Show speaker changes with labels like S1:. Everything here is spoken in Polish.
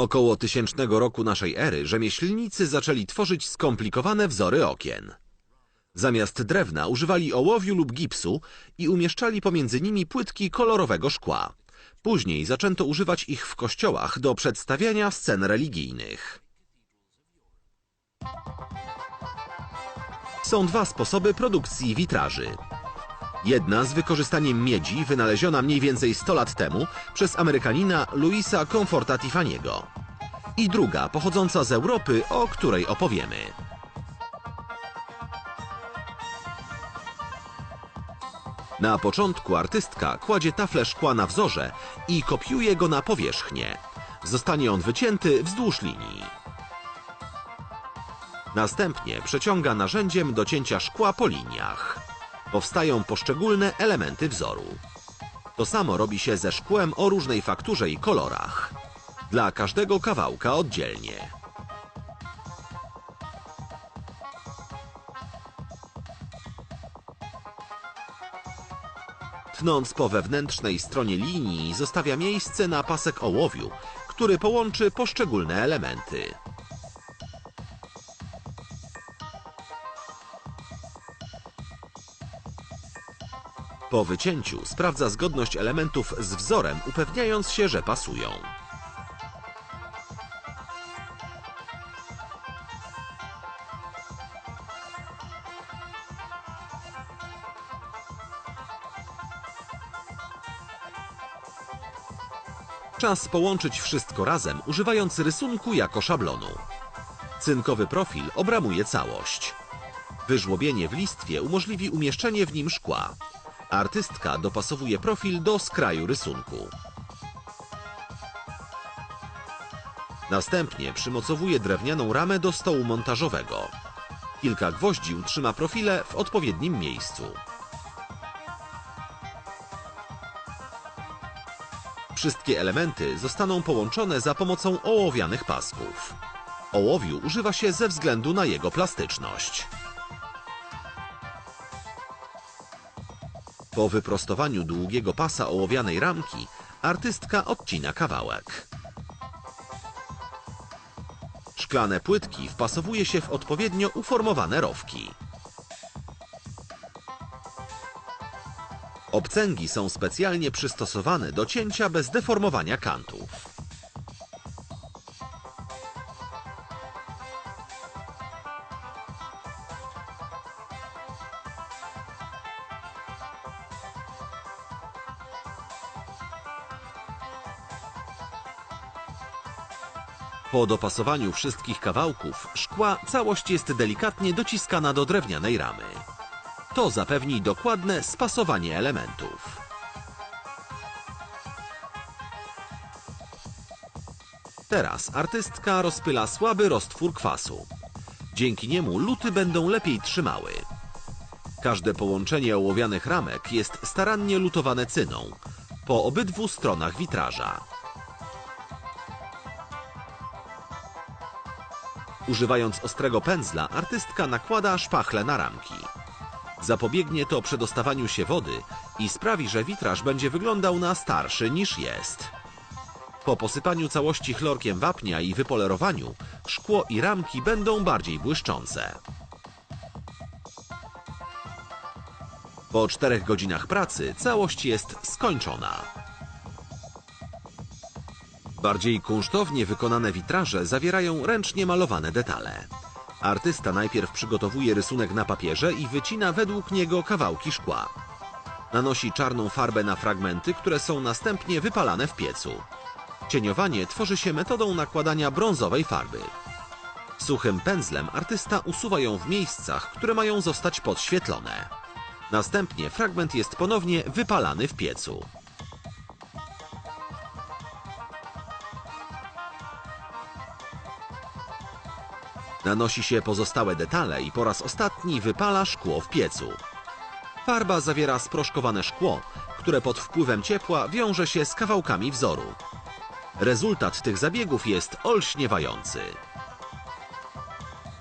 S1: Około tysięcznego roku naszej ery rzemieślnicy zaczęli tworzyć skomplikowane wzory okien. Zamiast drewna używali ołowiu lub gipsu i umieszczali pomiędzy nimi płytki kolorowego szkła. Później zaczęto używać ich w kościołach do przedstawiania scen religijnych. Są dwa sposoby produkcji witraży. Jedna z wykorzystaniem miedzi, wynaleziona mniej więcej 100 lat temu przez Amerykanina Louisa Comforta Tiffany'ego. I druga, pochodząca z Europy, o której opowiemy. Na początku artystka kładzie taflę szkła na wzorze i kopiuje go na powierzchnię. Zostanie on wycięty wzdłuż linii. Następnie przeciąga narzędziem do cięcia szkła po liniach. Powstają poszczególne elementy wzoru. To samo robi się ze szkłem o różnej fakturze i kolorach. Dla każdego kawałka oddzielnie. Tnąc po wewnętrznej stronie linii zostawia miejsce na pasek ołowiu, który połączy poszczególne elementy. Po wycięciu sprawdza zgodność elementów z wzorem, upewniając się, że pasują. Czas połączyć wszystko razem, używając rysunku jako szablonu. Cynkowy profil obramuje całość. Wyżłobienie w listwie umożliwi umieszczenie w nim szkła. Artystka dopasowuje profil do skraju rysunku. Następnie przymocowuje drewnianą ramę do stołu montażowego. Kilka gwoździ utrzyma profile w odpowiednim miejscu. Wszystkie elementy zostaną połączone za pomocą ołowianych pasków. Ołowiu używa się ze względu na jego plastyczność. Po wyprostowaniu długiego pasa ołowianej ramki, artystka odcina kawałek. Szklane płytki wpasowuje się w odpowiednio uformowane rowki. Obcęgi są specjalnie przystosowane do cięcia bez deformowania kantów. Po dopasowaniu wszystkich kawałków szkła całość jest delikatnie dociskana do drewnianej ramy. To zapewni dokładne spasowanie elementów. Teraz artystka rozpyla słaby roztwór kwasu. Dzięki niemu luty będą lepiej trzymały. Każde połączenie ołowianych ramek jest starannie lutowane cyną po obydwu stronach witraża. Używając ostrego pędzla, artystka nakłada szpachle na ramki. Zapobiegnie to przedostawaniu się wody i sprawi, że witraż będzie wyglądał na starszy niż jest. Po posypaniu całości chlorkiem wapnia i wypolerowaniu, szkło i ramki będą bardziej błyszczące. Po czterech godzinach pracy całość jest skończona. Bardziej kunsztownie wykonane witraże zawierają ręcznie malowane detale. Artysta najpierw przygotowuje rysunek na papierze i wycina według niego kawałki szkła. Nanosi czarną farbę na fragmenty, które są następnie wypalane w piecu. Cieniowanie tworzy się metodą nakładania brązowej farby. Suchym pędzlem artysta usuwa ją w miejscach, które mają zostać podświetlone. Następnie fragment jest ponownie wypalany w piecu. Nanosi się pozostałe detale i po raz ostatni wypala szkło w piecu. Farba zawiera sproszkowane szkło, które pod wpływem ciepła wiąże się z kawałkami wzoru. Rezultat tych zabiegów jest olśniewający.